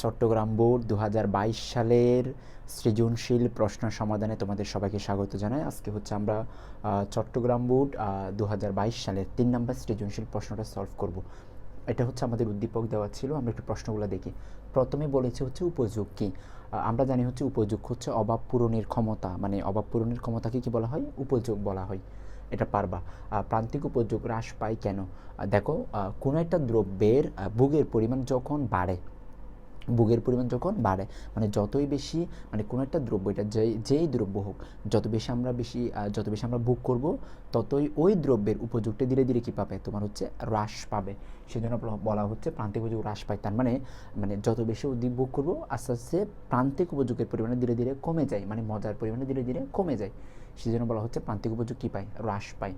Chittagong board দু হাজার বাইশ সালের সৃজনশীল প্রশ্ন সমাধানে তোমাদের সবাইকে স্বাগত জানাই। আজকে হচ্ছে আমরা চট্টগ্রাম বোর্ড দু হাজার বাইশ সালের তিন নম্বর সৃজনশীল প্রশ্নটা সলভ করব। এটা হচ্ছে আমাদের উদ্দীপক দেওয়া ছিল, আমরা একটু প্রশ্নগুলো দেখি। প্রথমে বলেছে হচ্ছে উপযোগ কি? আমরা জানি হচ্ছে উপযোগ হচ্ছে অভাব পূরণের ক্ষমতা মানে অভাব পূরণের ক্ষমতাকে কি বলা হয়? উপযোগ বলা হয়। এটা পারবা। প্রান্তিক উপযোগ হ্রাস পায় কেন? দেখো কোনো একটা দ্রব্যের ভোগের পরিমাণ যখন বাড়ে ভোগের পরিমাণ যখন বাড়ে মানে যতই বেশি মানে কোনো একটা দ্রব্য, এটা যেই যেই দ্রব্য হোক, যত বেশি আমরা বেশি যত বেশি আমরা ভোগ করব, ততই ওই দ্রব্যের উপযোগটা ধীরে ধীরে কী পাবে? তোমার হচ্ছে হ্রাস পাবে। সেজন্য বলা- হচ্ছে প্রান্তিক উপযোগ হ্রাস পায়। তার মানে মানে যত বেশি অধিক ভোগ করব, আস্তে আস্তে প্রান্তিক উপযোগের পরিমাণে ধীরে ধীরে কমে যায় মানে মজার পরিমাণে ধীরে ধীরে কমে যায়। সেজন্য বলা হচ্ছে প্রান্তিক উপযোগ কী পায়? হ্রাস পায়।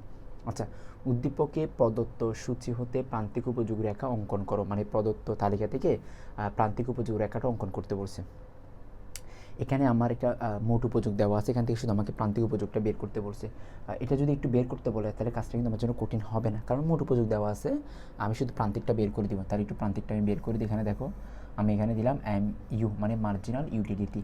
আচ্ছা উদ্দীপকে প্রদত্ত সূচি হতে প্রান্তিক উপযোগ রেখা অঙ্কন করো মানে প্রদত্ত তালিকা থেকে প্রান্তিক উপযোগ রেখাটা অঙ্কন করতে বলছে। এখানে আমার একটা মোট উপযোগ দেওয়া আছে, এখান থেকে শুধু আমাকে প্রান্তিক উপযোগটা বের করতে বলছে। এটা যদি একটু বের করতে বলে, তাহলে কাজটা কিন্তু আমার জন্য কঠিন হবে না। কারণ মোট উপযোগ দেওয়া আছে, আমি শুধু প্রান্তিকটা বের করে দিব। তার একটু প্রান্তিকটা আমি বের করে দিই। এখানে দেখো, আমি এখানে দিলাম এম ইউ মানে মার্জিনাল ইউটিলিটি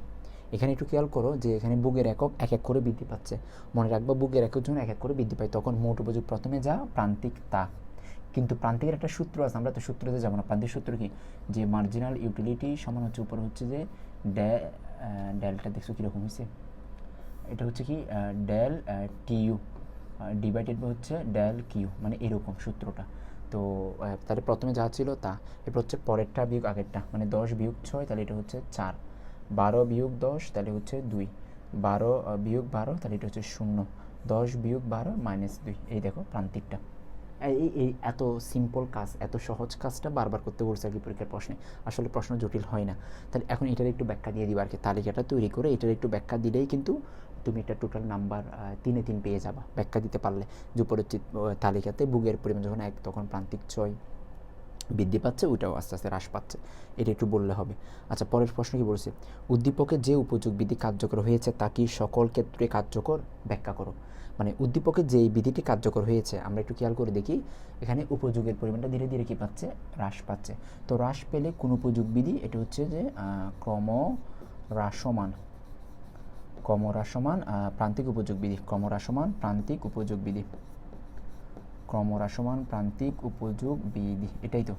এখানে একটু খেয়াল করো যে এখানে বুকের একক এক এক করে বৃদ্ধি পাচ্ছে। মনে রাখবা বুকের একক জন্য এক এক করে বৃদ্ধি পায়, তখন মোট উপযোগ প্রথমে যা প্রান্তিক তা। কিন্তু প্রান্তিকের একটা সূত্র আছে, আমরা তো সূত্রতে যাব না। প্রান্তিক সূত্র কি? যে মার্জিনাল ইউটিলিটি সমান হচ্ছে উপরে হচ্ছে যে ড্যা ডেলটা, দেখছ কীরকম হয়েছে? এটা হচ্ছে কি ডেল টিইউ ডিভাইডেড হচ্ছে ডেল কিউ মানে এরকম সূত্রটা। তো তাহলে প্রথমে যা ছিল তা। এরপর হচ্ছে পরেরটা বিয়োগ আগেরটা মানে দশ বিয়োগ ছয়, তাহলে এটা হচ্ছে চার। বারো বিয়োগ দশ, তাহলে হচ্ছে দুই। বারো বিয়োগ বারো, তাহলে এটা হচ্ছে শূন্য। দশ বিয়োগ বারো মাইনাস দুই। এই দেখো প্রান্তিকটা। এই, এই- এত সিম্পল কাজ, এত সহজ কাজটা বারবার করতে বলছে আর কি পরীক্ষার প্রশ্নে। আসলে প্রশ্ন জটিল হয় না। তাহলে এখন এটার একটু ব্যাখ্যা দিয়ে দিবা আর কি, তালিকাটা তৈরি করে এটার একটু ব্যাখ্যা দিলেই কিন্তু তুমি একটা টোটাল নাম্বার তিনে তিন পেয়ে যাবা ব্যাখ্যা দিতে পারলে। যে উপরের তালিকাতে বুগের পরিমাণ যখন এক, তখন প্রান্তিক ছয়। বৃদ্ধি পাচ্ছে, ওইটাও আস্তে আস্তে হ্রাস পাচ্ছে। এটা একটু বললে হবে। আচ্ছা পরের প্রশ্ন কি বলছে? উদ্দীপকে যে উপযোগ বিধি কার্যকর হয়েছে, তা কি সকল ক্ষেত্রে কার্যকর? ব্যাখ্যা করো। মানে উদ্দীপকে যে বিধিটি কার্যকর হয়েছে, আমরা একটু খেয়াল করে দেখি, এখানে উপযোগের পরিমাণটা ধীরে ধীরে কী পাচ্ছে? হ্রাস পাচ্ছে। তো হ্রাস পেলে কোন উপযোগ বিধি? এটা হচ্ছে যে ক্রম হ্রাসমান ক্রমহ্রাসমান প্রান্তিক উপযোগ বিধি। ক্রমহ্রাসমান, প্রান্তিক উপযোগ বিধি। ক্রমহ্রাসমান প্রান্তিক উপযোগ বিধি। এটাই তো।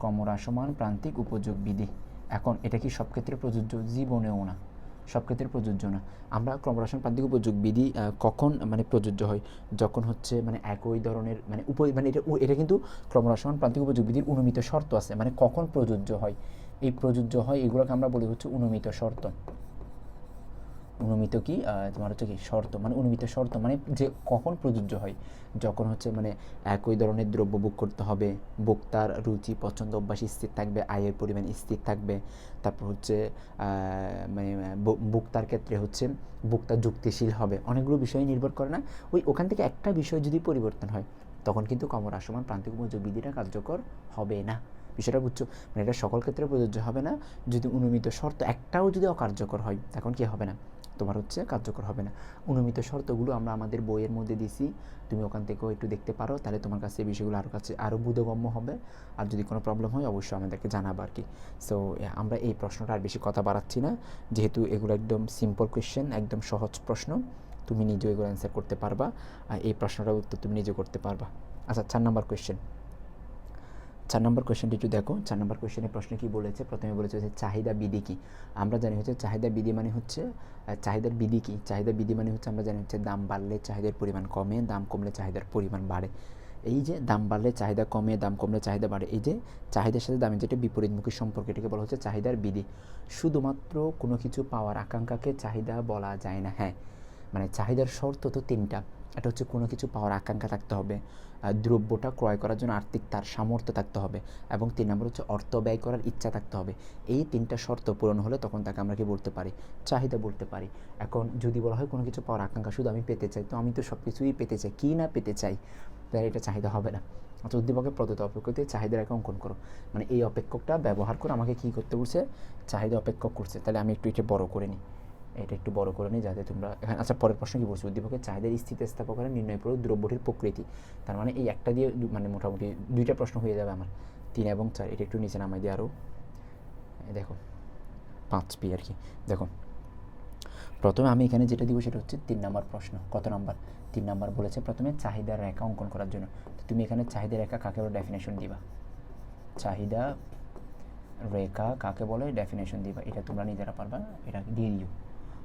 ক্রমহ্রাসমান প্রান্তিক উপযোগ বিধি। এখন এটা কি সব ক্ষেত্রে প্রযোজ্য? জীবনেও না। সব ক্ষেত্রে প্রযোজ্য না। আমরা ক্রমহ্রাসমান প্রান্তিক উপযোগ বিধি কখন মানে প্রযোজ্য হয়? যখন হচ্ছে মানে একই ধরনের মানে উপ মানে এটা এটা কিন্তু ক্রমহ্রাসমান প্রান্তিক উপযোগ বিধির অনুমিত শর্ত আছে। মানে কখন প্রযোজ্য হয়? এই প্রযোজ্য হয় এগুলোকে আমরা বলি হচ্ছে অনুমিত শর্ত। অনুমিত কি তোমার হচ্ছে কি শর্ত মানে অনুমিত শর্ত মানে যে কখন প্রযোজ্য হয়, যখন হচ্ছে মানে একই ধরনের দ্রব্য বুক করতে হবে, ভোক্তার রুচি, পছন্দ, অভ্যাস স্থির থাকবে, আয়ের পরিমাণ স্থির থাকবে, তারপর হচ্ছে মানে ব- ভোক্তার ক্ষেত্রে হচ্ছে ভোক্তা যুক্তিশীল হবে, অনেকগুলো বিষয় নির্ভর করে না, ওই ওখান থেকে একটা বিষয় যদি পরিবর্তন হয়, তখন কিন্তু কমর আসমান, প্রান্তিক উপযোগ বিধিটা কার্যকর হবে না। বিষয়টা বুঝছ? মানে এটা সকল ক্ষেত্রে প্রযোজ্য হবে না, যদি অনুমিত শর্ত একটাও যদি অকার্যকর হয়, তখন কি হবে না? তোমার হচ্ছে কার্যকর হবে না। অনুমিত শর্তগুলো আমরা আমাদের বইয়ের মধ্যে দিছি। তুমি ওখান থেকেও একটু দেখতে পারো, তাহলে তোমার কাছে বিষয়গুলো আরও কাছে আরও বোধগম্য হবে। আর যদি কোনো প্রবলেম হয়, অবশ্যই আমাদেরকে জানাব আর কি সো আমরা এই প্রশ্নটা আর বেশি কথা বাড়াচ্ছি না। যেহেতু এগুলো একদম সিম্পল কোয়েশ্চেন একদম সহজ প্রশ্ন, তুমি নিজেও এগুলো অ্যান্সার করতে পারবা। আর এই প্রশ্নটার উত্তর তুমি নিজে করতে পারবা। আচ্ছা চার নম্বর কোয়েশ্চেন চার নম্বর কোয়েশ্চেনটি একটু দেখো। চার নম্বর কোয়েশ্চেনের প্রশ্নে কি বলেছে? প্রথমে বলেছে যে চাহিদা বিধি কি? আমরা জানি হচ্ছে চাহিদা বিধি মানে হচ্ছে চাহিদার বিধি কি? চাহিদা বিধি মানে হচ্ছে আমরা জানি হচ্ছে দাম বাড়লে চাহিদার পরিমাণ কমে, দাম কমলে চাহিদার পরিমাণ বাড়ে। এই যে দাম বাড়লে চাহিদা কমে, দাম কমলে চাহিদা বাড়ে, এই যে চাহিদার সাথে দামের যেটা বিপরীতমুখী সম্পর্ক, এটাকে বলা হচ্ছে চাহিদার বিধি। শুধুমাত্র কোনো কিছু পাওয়ার আকাঙ্ক্ষাকে চাহিদা বলা যায় না। হ্যাঁ মানে চাহিদার শর্ত তো তিনটা। এটা হচ্ছে কোনো কিছু পাওয়ার আকাঙ্ক্ষা থাকতে হবে। দ্রব্যটা ক্রয় করার জন্য আর্থিক তার সামর্থ্য থাকতে হবে এবং তিন নম্বর হচ্ছে অর্থ ব্যয় করার ইচ্ছা থাকতে হবে। এই তিনটা শর্ত পূরণ হলে তখন তাকে আমরা কি বলতে পারি? চাহিদা বলতে পারি। এখন যদি বলা হয় কোনো কিছু পাওয়ার আকাঙ্ক্ষা শুধু আমি পেতে চাই, তো আমি তো সব কিছুই পেতে চাই। কী না পেতে চাই? তাহলে এটা চাহিদা হবে না। অর্থাৎ উদ্দীপকের প্রদত্ত অপেক্ষকতে চাহিদার একটা অঙ্কন করো। মানে এই অপেক্ষকটা ব্যবহার করে আমাকে কী করতে বলছে? চাহিদা অপেক্ষক করছে। তাহলে আমি একটু এটা বড় করে নিই। এটা একটু বড় করে নিই যাতে তোমরা এখানে আচ্ছা পরের প্রশ্ন কি বলছি? উদ্দীপকের চাহিদার স্থিতিস্থাপকের নির্ণয় করো দ্রব্যটির প্রকৃতি। তার মানে এই একটা দিয়ে মানে মোটামুটি দুইটা প্রশ্ন হয়ে যাবে আমার। তিন এবং চার, এটা একটু নিচে নামাই দিই আরও দেখো, পাঁচ পি আর কি। দেখো, প্রথমে আমি এখানে যেটা দিব সেটা হচ্ছে তিন নম্বর প্রশ্ন। কত নাম্বার? তিন নাম্বার বলেছে প্রথমে চাহিদার রেখা অঙ্কন করার জন্য। তো তুমি এখানে চাহিদা রেখা কাকে বলে? ডেফিনেশন দিবা। চাহিদা রেখা কাকে বলে? ডেফিনেশন দিবা। এটা তোমরা নিজেরা পারবা, এটা দিয়ে দিও।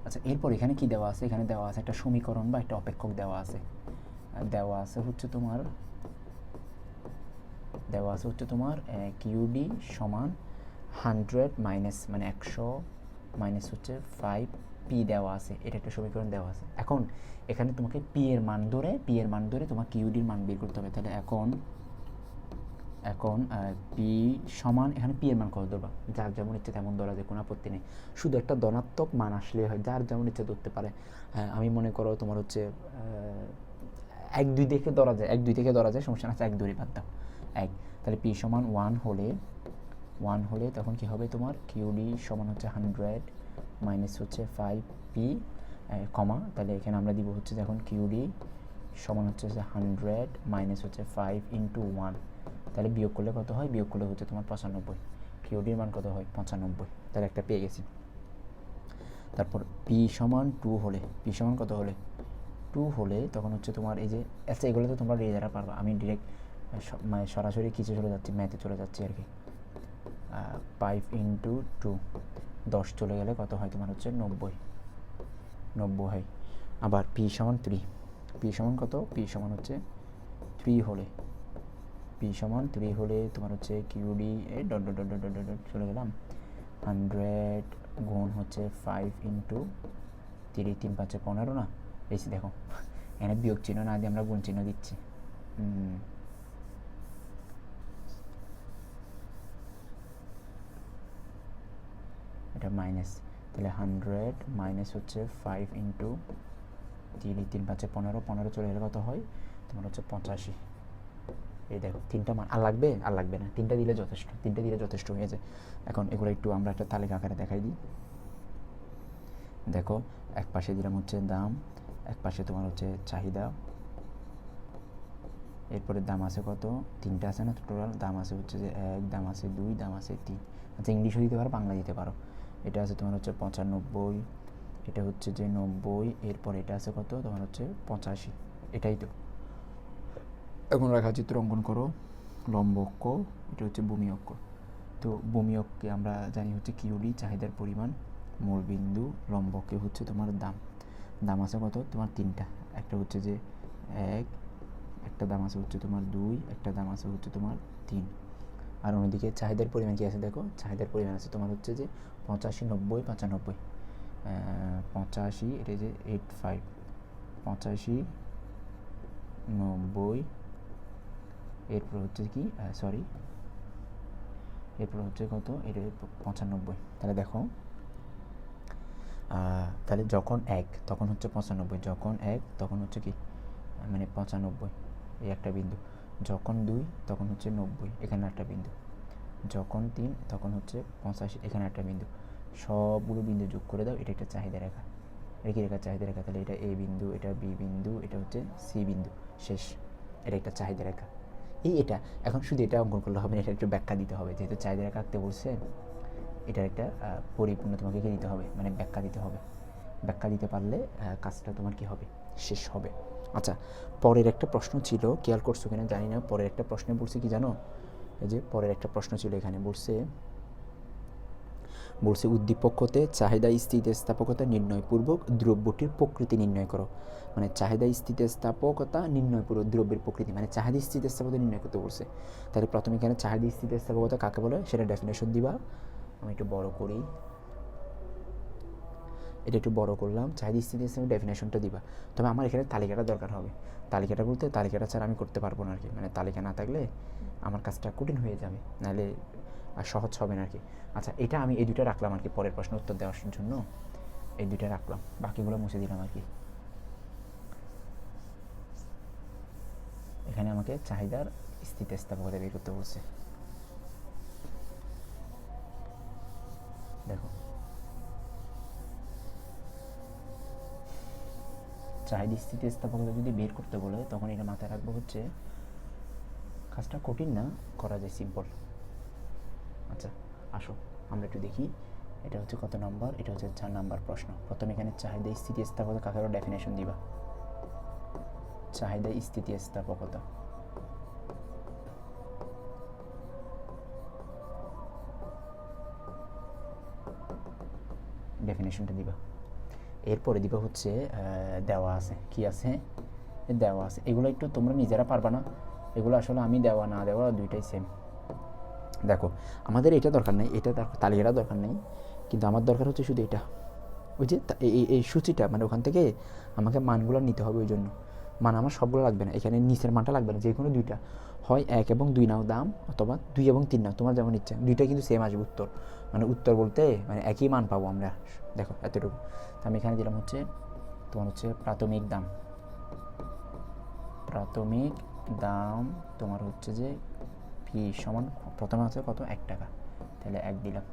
আচ্ছা এরপর এখানে কি দেওয়া আছে? এখানে দেওয়া আছে একটা সমীকরণ বা একটা অপেক্ষক দেওয়া আছে। দেওয়া আছে হচ্ছে তোমার, দেওয়া আছে হচ্ছে তোমার কিউডি সমান হান্ড্রেড মাইনাস মানে একশো মাইনাস হচ্ছে ফাইভ পি দেওয়া আছে। এটা একটা সমীকরণ দেওয়া আছে। এখন এখানে তোমাকে পি এর মান ধরে, পি এর মান ধরে তোমার কিউডির মান বের করতে হবে। তাহলে এখন এখন পি সমান, এখানে পি এর মান কত ধরবা? যার যেমন ইচ্ছে তেমন ধরা যায়, কোনো আপত্তি নেই। শুধু একটা ধনাত্মক মান আসলে হয়, যার যেমন ইচ্ছে ধরতে পারে। আমি মনে করো তোমার হচ্ছে এক দুই থেকে ধরা যায়, এক দুই থেকে ধরা যায়, সমস্যা আছে, এক দুই বাদ দাও। এক। তাহলে পি সমান ওয়ান হলে ওয়ান হলে তখন কি হবে তোমার? কিউডি সমান হচ্ছে হান্ড্রেড মাইনাস হচ্ছে ফাইভ পি কমা। তাহলে এখানে আমরা দিব হচ্ছে যখন কিউডি সমান হচ্ছে হান্ড্রেড মাইনাস হচ্ছে ফাইভ ইন্টু ওয়ান তাহলে বিয়োগ করলে কত হয়? বিয়োগ করলে হচ্ছে তোমার পঁচানব্বই। কিউডির মান কত হয়? পঁচানব্বই। তাহলে একটা পেয়ে গেছি। তারপর পি সমান টু হলে পি সমান কত হলে? টু হলে তখন হচ্ছে তোমার এই যে আচ্ছা এগুলো তো তোমরা রেজারা পারবা, আমি ডিরেক্ট মানে সরাসরি কিছু চলে যাচ্ছি ম্যাথে চলে যাচ্ছি আর কি। ফাইভ ইন্টু টু দশ চলে গেলে কত হয়? তোমার হচ্ছে নব্বই। নব্বই হয়। আবার পি সমান থ্রি পি সমান কত? পি সমান হচ্ছে থ্রি হলে। পি সমান থ্রি হলে তোমার হচ্ছে QD A dot dot dot dot dot চলে গেলাম। হান্ড্রেড গুণ হচ্ছে ফাইভ ইন্টু থ্রি তিন পাঁচে পনেরো না? বেশি দেখো, এখানে বিয়োগ চিহ্ন না দিয়ে আমরা গুণ চিহ্ন দিচ্ছি। এটা মাইনাস তাহলে হান্ড্রেড মাইনাস হচ্ছে ফাইভ ইন্টু তিন তিন পাঁচে পনেরো পনেরো চলে গেলে কত হয়? তোমার হচ্ছে পঁচাশি। এই দেখো, তিনটা মান আর লাগবে? আর লাগবে না। তিনটা দিলে যথেষ্ট। তিনটা দিলে যথেষ্ট হয়ে যায় এখন এগুলো একটু আমরা একটা তালিকা আকারে দেখাই দিই। দেখো, এক পাশে দিলাম হচ্ছে দাম, এক পাশে তোমার হচ্ছে চাহিদা। এরপরে দাম আছে কত? তিনটা আছে না টোটাল দাম আছে হচ্ছে যে এক, দাম আছে দুই, দাম আছে তিন। আচ্ছা ইংলিশও দিতে পারো বাংলা দিতে পারো। এটা আছে তোমার হচ্ছে পঁচানব্বই, এটা হচ্ছে যে নব্বই, এরপর এটা আছে কত? তোমার হচ্ছে পঁচাশি। এটাই তো। এখন রেখাচিত্র অঙ্কন করো। লম্ব অক্ষ, এটা হচ্ছে ভূমি অক্ষ। তো ভূমি অক্ষকে আমরা জানি হচ্ছে কিউডি চাহিদার পরিমাণ, মূল বিন্দু, লম্ব অক্ষে হচ্ছে তোমার দাম। দাম আছে কত? তোমার তিনটা। একটা হচ্ছে যে এক, একটা দাম আছে হচ্ছে তোমার দুই, একটা দাম আছে হচ্ছে তোমার তিন। আর অন্যদিকে চাহিদার পরিমাণ কী আছে দেখো? চাহিদার পরিমাণ আছে তোমার হচ্ছে যে পঁচাশি, নব্বই, পঁচানব্বই। পঁচাশি, এটা যে এইট ফাইভ পঁচাশি, নব্বই এরপর হচ্ছে কি সরি এরপর হচ্ছে কত? এটা পঁচানব্বই। তাহলে দেখো তাহলে যখন এক, তখন হচ্ছে পঁচানব্বই। যখন এক, তখন হচ্ছে কি মানে পঁচানব্বই। এই একটা বিন্দু। যখন দুই, তখন হচ্ছে নব্বই। এখানে একটা বিন্দু। যখন তিন, তখন হচ্ছে পঁচাশি। এখানে একটা বিন্দু। সবগুলো বিন্দু যোগ করে দাও, এটা একটা চাহিদা রেখা। এটা কি রেখা? চাহিদা রেখা। তাহলে এটা এ বিন্দু, এটা বি বিন্দু, এটা হচ্ছে সি বিন্দু। শেষ। এটা একটা চাহিদা রেখা। এই এটা, এখন শুধু এটা অঙ্কন করলে হবে না, এটা একটু ব্যাখ্যা দিতে হবে। যেহেতু চাহিদা আঁকতে বলছে, এটার একটা পরিপূর্ণ তোমাকে দিতে হবে মানে ব্যাখ্যা দিতে হবে। ব্যাখ্যা দিতে পারলে কাজটা তোমার কি হবে? শেষ হবে। আচ্ছা পরের একটা প্রশ্ন ছিল, খেয়াল করছ কিনা? জানি না, পরের একটা প্রশ্নে বলছে কি জানো? এই যে পরের একটা প্রশ্ন ছিল এখানে, বলছে বলছে উদ্দীপক হতে চাহিদা স্থিতিস্থাপকতা নির্ণয়পূর্বক দ্রব্যটির প্রকৃতি নির্ণয় করো। মানে চাহিদা স্থিতিস্থাপকতা নির্ণয়পূর্বক দ্রব্যের প্রকৃতি মানে চাহিদা স্থিতিস্থাপকতা নির্ণয় করতে বলছে। তাহলে প্রথমে এখানে চাহিদা স্থিতিস্থাপকতা কাকে বলে? সেটা ডেফিনেশন দিবা। আমি একটু বড় করি। এটা একটু বড় করলাম। চাহিদা স্থিতিস্থাপক ডেফিনেশনটা দিবা। তবে আমার এখানে তালিকাটা দরকার হবে। তালিকাটা বলতে তালিকাটা ছাড়া আমি করতে পারব না আর কি মানে তালিকা না থাকলে আমার কাজটা কঠিন হয়ে যাবে। নাহলে আর সহজ হবে না আর কি। আচ্ছা এটা আমি এই দুইটা রাখলাম আর কি পরের প্রশ্ন উত্তর দেওয়ার জন্য। এই দুইটা রাখলাম, বাকিগুলো মুছে দিলাম আর কি। এখানে আমাকে চাহিদার স্থিতিস্থাপকতা বের করতে বলছে। দেখো। চাহিদা স্থিতিস্থাপকতা যদি বের করতে বলে, তখন এটা মাথায় রাখব হচ্ছে, কাজটা কঠিন না, করা যায় সিম্পল আসো, আমরা একটু দেখি। এটা হচ্ছে কত নম্বর? এটা হচ্ছে চার নাম্বার প্রশ্ন। প্রথমে এখানে চাহিদা স্থিতিস্থাপকতা কাকেরও ডেফিনেশন দিবা? চাহিদা স্থিতিস্থাপকতা। ডেফিনেশনটা দিবা। এরপরে দিবা হচ্ছে দেওয়া আছে। কি আছে? দেওয়া আছে। এগুলো একটু তোমরা নিজেরা পারবা না। এগুলো আসলে আমি দেওয়া, না দেওয়া, দুইটাই সেম দেখো, আমাদের এটা দরকার নেই, এটা তালিকাটা দরকার নেই, কিন্তু আমার দরকার হচ্ছে শুধু এটা। ওই যে এই- এই- সূচিটা মানে ওখান থেকে আমাকে মানগুলো নিতে হবে ওই জন্য। মান আমার সবগুলো লাগবে না, এখানে নিচের মানটা লাগবে না যে কোনো দুইটা। হয় এক এবং দুই নাও দাম, অথবা দুই এবং তিন নাও, তোমার যেমন ইচ্ছা। দুইটা কিন্তু সেম আসবে উত্তর। মানে উত্তর বলতে মানে একই মান পাবো আমরা, দেখো, এতটুকু। আমি এখানে দিলাম হচ্ছে, তোমার হচ্ছে প্রাথমিক দাম। প্রাথমিক দাম তোমার হচ্ছে যে পি সমান? প্রথমে হচ্ছে কত? এক টাকা। তাহলে এক দিলাম।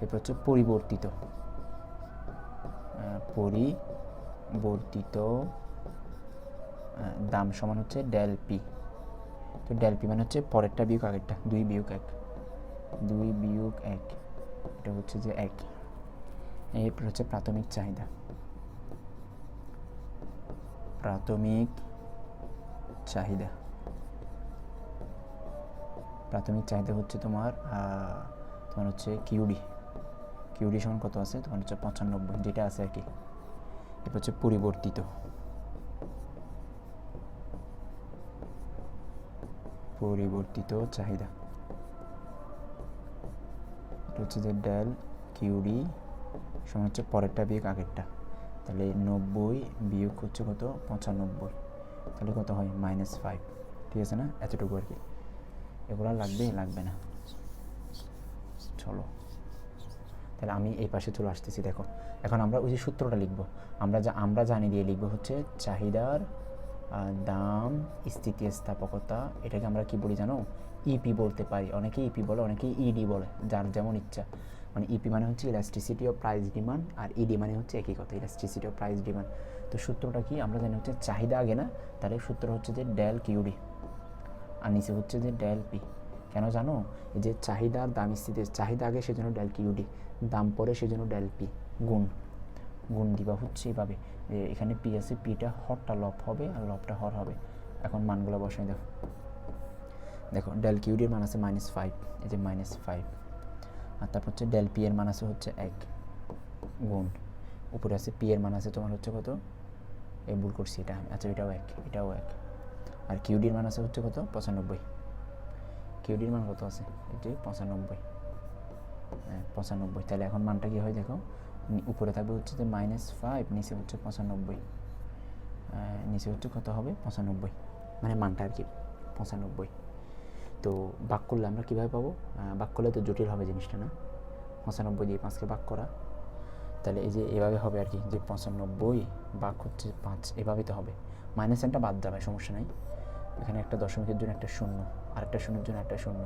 এরপর হচ্ছে পরিবর্তিত। পরিবর্তিত দাম সমান হচ্ছে ডেল পি। তো ডেল পি মানে হচ্ছে পরেরটা বিয়োগ আগেরটা। দুই বিয়োগ এক। দুই বিয়োগ এক। এটা হচ্ছে যে এক। এরপর হচ্ছে প্রাথমিক চাহিদা। প্রাথমিক চাহিদা। প্রাথমিক চাহিদা হচ্ছে তোমার তোমার হচ্ছে কিউডি। কিউডি সমান কত আছে? তোমার হচ্ছে পঁচানব্বই, যেটা আছে আর কি। এটা হচ্ছে পরিবর্তিত। পরিবর্তিত চাহিদা। এটা হচ্ছে যে ডেল কিউডি সমান হচ্ছে পরেরটা বিয়োগ আগেরটা। তাহলে নব্বই বিয়োগ হচ্ছে কত? পঁচানব্বই। তাহলে কত হয়? Minus five. ঠিক আছে না? এতটুকু আর কি। এগুলো লাগবেই, লাগবে না। চলো। তাহলে আমি এই পাশে চলে আসতেছি, দেখো। এখন আমরা ওই যে সূত্রটা লিখব। আমরা যা, আমরা জানি দিয়ে লিখব হচ্ছে চাহিদার দাম, স্থিতিস্থাপকতা, এটাকে আমরা কি বলি জানো? ইপি বলতে পারি। অনেকে ইপি বলে, অনেকে ইডি বলে, যার যেমন ইচ্ছা। মানে ইপি মানে হচ্ছে ইলাস্ট্রিসিটি অফ প্রাইস ডিমান্ড আর ইডি মানে হচ্ছে একই কথা ইলাস্ট্রিসিটি অফ প্রাইস ডিমান্ড তো সূত্রটা কি? আমরা জানি হচ্ছে চাহিদা আগে না? তাহলে সূত্র হচ্ছে যে ডেল কিউডি আর নিচে হচ্ছে যে ডেল পি। কেন জানো? এই যে চাহিদার দাম স্থিতি, চাহিদা আগে সেজন্য ডেল কিউডি দাম পরে সেজন্য ডেল পি, গুণ। গুণ দিবা হচ্ছে এইভাবে। যে এখানে পি আছে, পিটা হরটা লব হবে আর লবটা হর হবে। এখন মানগুলো বসাই, দেখো। দেখো, ডেল কিউডির মান আছে মাইনাস ফাইভ এই যে মাইনাস ফাইভ আর তারপর হচ্ছে ডেল পি এর মান আছে হচ্ছে এক, গুণ। উপরে আছে পি এর মান আছে তোমার হচ্ছে কত? এই ভুল করছি, এটা। আচ্ছা এটাও এক এটাও এক। আর কিউডির মান আছে হচ্ছে কত? পঁচানব্বই। কিউডির মান কত আছে? এটি পঁচানব্বই। হ্যাঁ পঁচানব্বই। তাহলে এখন মানটা কী হয় দেখো? উপরে থাকবে হচ্ছে যে মাইনাস ফাইভ নিচে হচ্ছে পঁচানব্বই। নিচে হচ্ছে কত হবে? পঁচানব্বই। মানে মানটা আর কি, পঁচানব্বই। তো বাক করলে আমরা কীভাবে পাবো? বাক করলে তো জটিল হবে জিনিসটা না? পঁচানব্বই দিয়ে পাঁচকে বাক করা। তাহলে এই যে এভাবে হবে আর কি, যে পঁচানব্বই বাক হচ্ছে পাঁচ এভাবেই তো হবে। মাইনাস এনটা বাদ যাবে সমস্যা নাই। এখানে একটা দশমিকের জন্য একটা শূন্য আর একটা শূন্যের জন্য একটা শূন্য।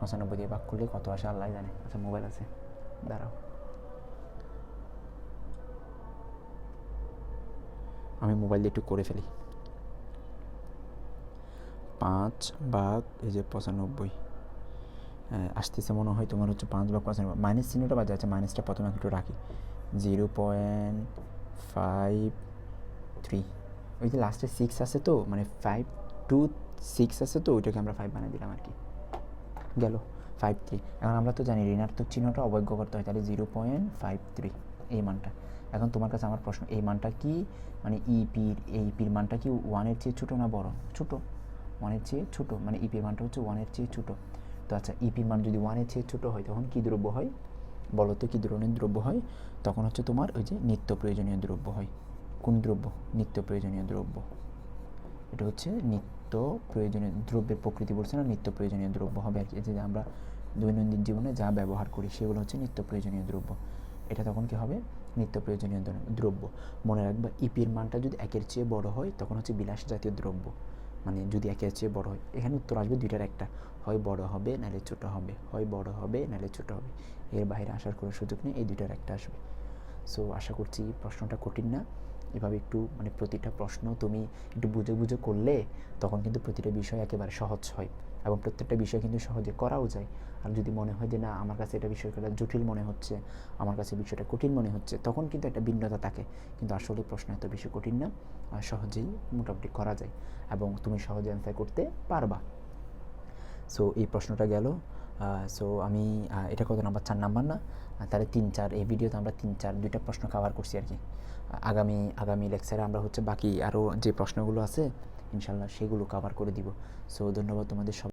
পঁচানব্বই দিয়ে বাক করলে কত আসে আল্লাহ জানে। আচ্ছা মোবাইল আছে। দাঁড়াও। আমি মোবাইল দিয়ে একটু করে ফেলি। পাঁচ ভাগ এই যে পঁচানব্বই। হ্যাঁ, আসতেছে মনে হয় তোমার হচ্ছে পাঁচ ভাগ পঁচানব্বই মাইনাস চিহ্নটা বাজে আছে মাইনাসটা প্রথমে একটু রাখি। Zero point five three. ওই যে লাস্টে সিক্স আছে তো মানে ফাইভ টু সিক্স আছে তো, ওইটাকে আমরা ফাইভ বানিয়ে দিলাম আর কি গেল ফাইভ থ্রি এখন আমরা তো জানি ঋণাত্মক চিহ্নটা অবজ্ঞ করতে হয়, তাহলে জিরো পয়েন্ট ফাইভ থ্রি এই মানটা। এখন তোমার কাছে আমার প্রশ্ন, এই মানটা কি? মানে ইপির এই পির মানটা কি ওয়ানের চেয়ে ছোটো না বড়? ছোটো। ওয়ানের চেয়ে ছোটো মানে ইপির মানটা হচ্ছে ওয়ানের চেয়ে ছোটো। তো আচ্ছা ইপির মান যদি ওয়ানের চেয়ে ছোটো হয়, তখন কী দ্রব্য হয়? বলো তো, কী ধরনের দ্রব্য হয়? তখন হচ্ছে তোমার ওই যে নিত্য প্রয়োজনীয় দ্রব্য হয়। কোন দ্রব্য? নিত্য প্রয়োজনীয় দ্রব্য। এটা হচ্ছে নিত্য প্রয়োজনীয় দ্রব্যের প্রকৃতি বলছে না, নিত্য প্রয়োজনীয় দ্রব্য হবে আর কি। যে আমরা দৈনন্দিন জীবনে যা ব্যবহার করি সেগুলো হচ্ছে নিত্য প্রয়োজনীয় দ্রব্য। এটা তখন কি হবে? নিত্য প্রয়োজনীয় দ্রব্য। মনে রাখবা, ইপির মানটা যদি একের চেয়ে বড় হয়, তখন হচ্ছে বিলাস জাতীয় দ্রব্য। মানে যদি একের চেয়ে বড় হয়, এখানে উত্তর আসবে দুইটার একটা। হয় বড় হবে, নাহলে ছোট হবে। হয় বড় হবে, নাহলে ছোট হবে। এর বাইরে আসার কোনো সুযোগ নেই, এই দুইটার একটা আসবে। সো আশা করছি প্রশ্নটা কঠিন না। এভাবে একটু মানে প্রতিটা প্রশ্ন তুমি একটু বুঝে বুঝে করলে তখন কিন্তু প্রতিটা বিষয় একেবারে সহজ হয় এবং প্রত্যেকটা বিষয় কিন্তু সহজে করাও যায়। আর যদি মনে হয় যে না, আমার কাছে এটা বিষয়টা জটিল মনে হচ্ছে, আমার কাছে বিষয়টা কঠিন মনে হচ্ছে, তখন কিন্তু একটা ভিন্নতা থাকে। কিন্তু আসলে প্রশ্ন এত বেশি কঠিন না, আর সহজেই মোটামুটি করা যায় এবং তুমি সহজে অ্যান্সার করতে পারবা। সো এই প্রশ্নটা গেল। সো আমি এটা কত নাম্বার? চার নাম্বার না? তাহলে তিন চার, এই ভিডিওতে আমরা তিন চার, দুইটা প্রশ্ন কভার করছি আর কি। আগামী আগামী লেকচারে আমরা হচ্ছে বাকি আরও যে প্রশ্নগুলো আছে, ইনশাল্লাহ সেগুলো কভার করে দিব। সো ধন্যবাদ তোমাদের সব